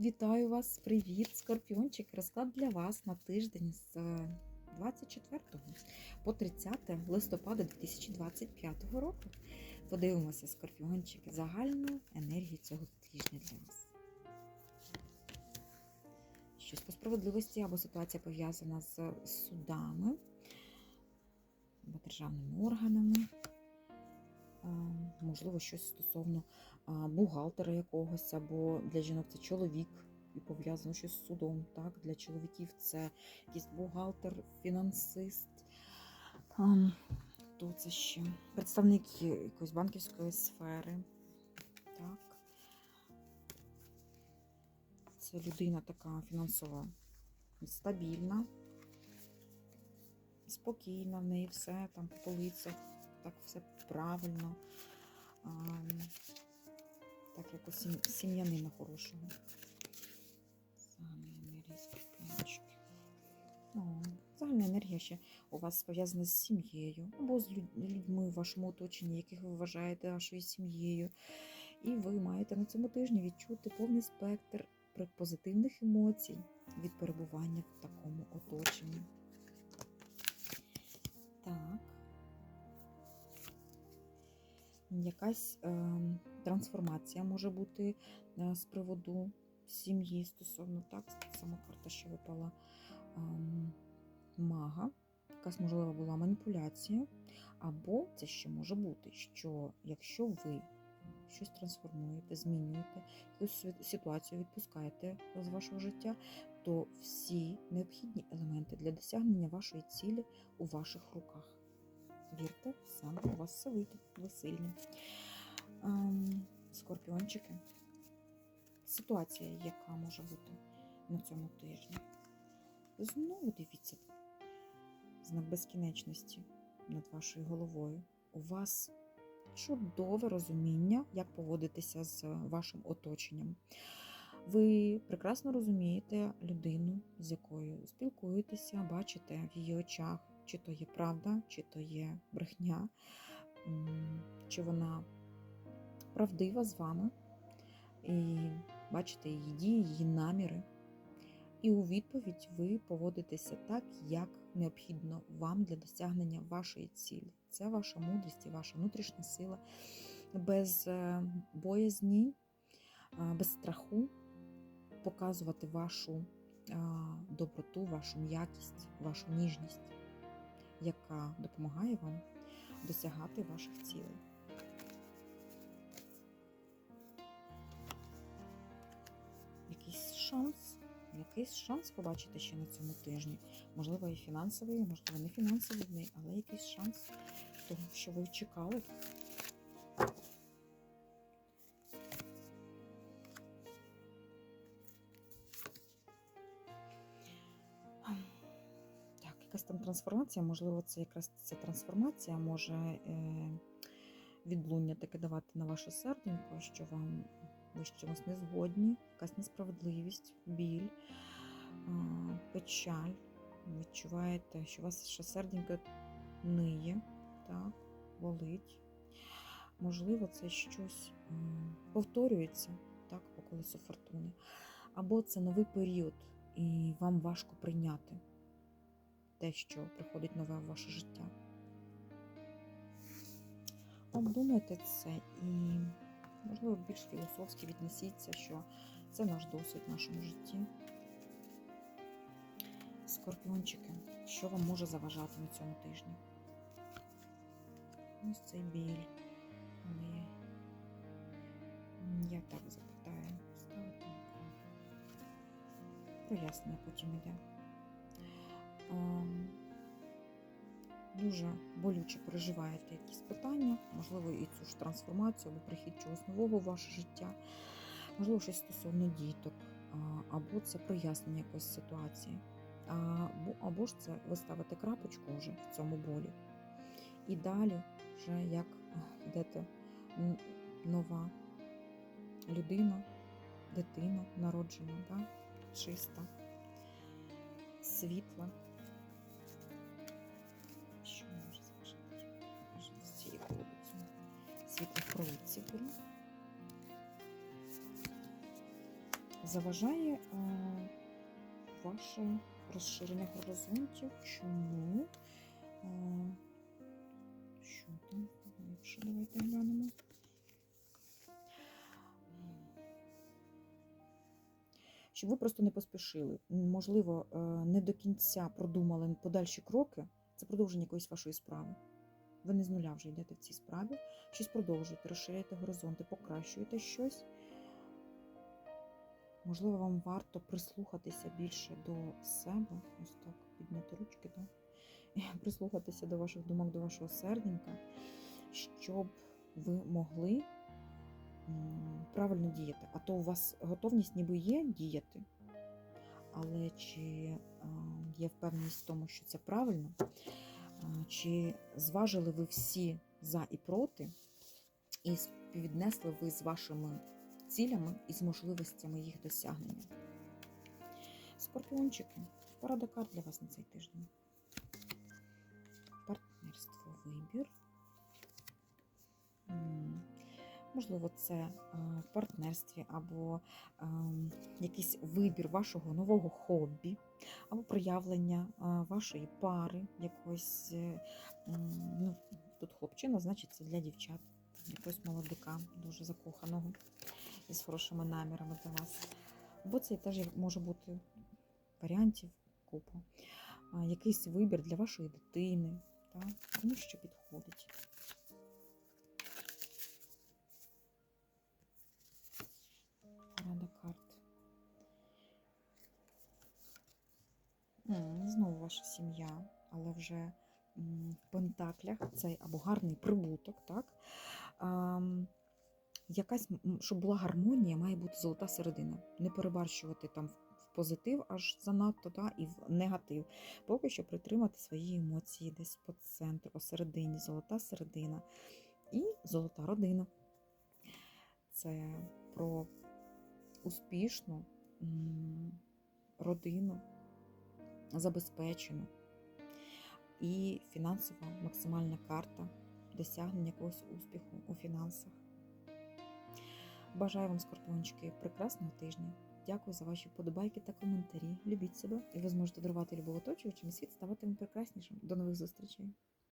Вітаю вас! Привіт, скорпіончик! Розклад для вас на тиждень з 24 по 30 листопада 2025 року. Подивимося, скорпіончики, загальну енергію цього тижня для вас. Щось по справедливості або ситуація пов'язана з судами або державними органами. Можливо, щось стосовно бухгалтера якогось, або для жінок це чоловік і пов'язано щось з судом. Так? Для чоловіків це якийсь бухгалтер, фінансист. Хто це ще? Представник якоїсь банківської сфери. Так. Це людина така фінансова стабільна, спокійна, в неї все там по полицях, так все правильно. А, так, як у сім- сім'янина хорошого. Загальна енергія скорпіончиків. Загальна енергія ще у вас пов'язана з сім'єю або з людьми в вашому оточенні, яких ви вважаєте вашою сім'єю. І ви маєте на цьому тижні відчути повний спектр позитивних емоцій від перебування в такому оточенні. Так. Якась е, трансформація може бути е, з приводу сім'ї стосовно так, сама карта, що випала ем, мага. Якась можлива була маніпуляція. Або це ще може бути, що якщо ви щось трансформуєте, змінюєте, якусь ситуацію відпускаєте з вашого життя, то всі необхідні елементи для досягнення вашої цілі у ваших руках. Вірте, саме у вас все ви сильні. Скорпіончики. Ситуація, яка може бути на цьому тижні. Знову дивіться знак безкінечності над вашою головою. У вас чудове розуміння, як поводитися з вашим оточенням. Ви прекрасно розумієте людину, з якою спілкуєтеся, бачите в її очах, чи то є правда, чи то є брехня, чи вона правдива з вами, і бачите її дії, її наміри. І у відповідь ви поводитеся так, як необхідно вам для досягнення вашої цілі. Це ваша мудрість і ваша внутрішня сила без е, боязні, е, без страху показувати вашу доброту, вашу м'якість, вашу ніжність, яка допомагає вам досягати ваших цілей. Якийсь шанс, якийсь шанс побачити ще на цьому тижні. Можливо, і фінансовий, можливо, не фінансовий, але якийсь шанс того, що ви чекали. Якась там трансформація, можливо, це якраз ця трансформація може е, відлуння таке давати на ваше серденько, що вам ви з чимось не згодні, якась несправедливість, біль, печаль. Відчуваєте, що у вас ще серденько ниє, так, болить. Можливо, це щось повторюється так, по колесу фортуни. Або це новий період, і вам важко прийняти те, що приходить нове в ваше життя. Обдумайте це і, можливо, більш філософськи віднесіться, що це наш досвід в нашому житті. Скорпіончики, що вам може заважати на цьому тижні? Ось цей біль. Але я так запитаю. Ставити. Прояснення потім іде. Ем, Дуже болюче переживаєте якісь питання, можливо, і цю ж трансформацію або прихід чогось нового в ваше життя, можливо, щось стосовно діток, або це прояснення якоїсь ситуації, або, або ж це ви ставите крапочку вже в цьому болі. І далі, вже як йдете нова людина, дитина народжена, да? чиста, світла. Заважає е, ваше розширення горизонтів. Чому? Е, що там? Глибше давайте глянемо. Щоб ви просто не поспішили. Можливо, е, не до кінця продумали подальші кроки. Це продовження якоїсь вашої справи. Ви не з нуля вже йдете в цій справі. Щось продовжуєте, розширяєте горизонти, покращуєте щось. Можливо, вам варто прислухатися більше до себе, ось так, підняти ручки, да? прислухатися до ваших думок, до вашого серденька, щоб ви могли правильно діяти. А то у вас готовність ніби є діяти, але чи є впевненість в тому, що це правильно? Чи зважили ви всі за і проти, і співвіднесли ви з вашими цілями і з можливостями їх досягнення? Скорпіончики, порада карт для вас на цей тиждень. Партнерство, вибір. Можливо, це е, в партнерстві або ем, якийсь вибір вашого нового хобі, або проявлення е, вашої пари, якось, е, ну, тут хлопчина, значить, це для дівчат, якогось молодика, дуже закоханого і з хорошими намірами для вас. Або це теж може бути варіантів купа. Якийсь вибір для вашої дитини, кому що підходить. Порада карт. Знову ваша сім'я, але вже в пентаклях цей або гарний прибуток, так? Якась, щоб була гармонія, має бути золота середина. Не перебарщувати там в в позитив аж занадто, да, і в негатив. Поки що притримати свої емоції десь по центру, посередині, золота середина і золота родина. Це про успішну родину, забезпечену і фінансова максимальна карта досягнення якогось успіху у фінансах. Бажаю вам, скорпіончики, прекрасного тижня. Дякую за ваші вподобайки та коментарі. Любіть себе, і ви зможете дарувати любов оточуючим, світ ставатиме прекраснішим. До нових зустрічей!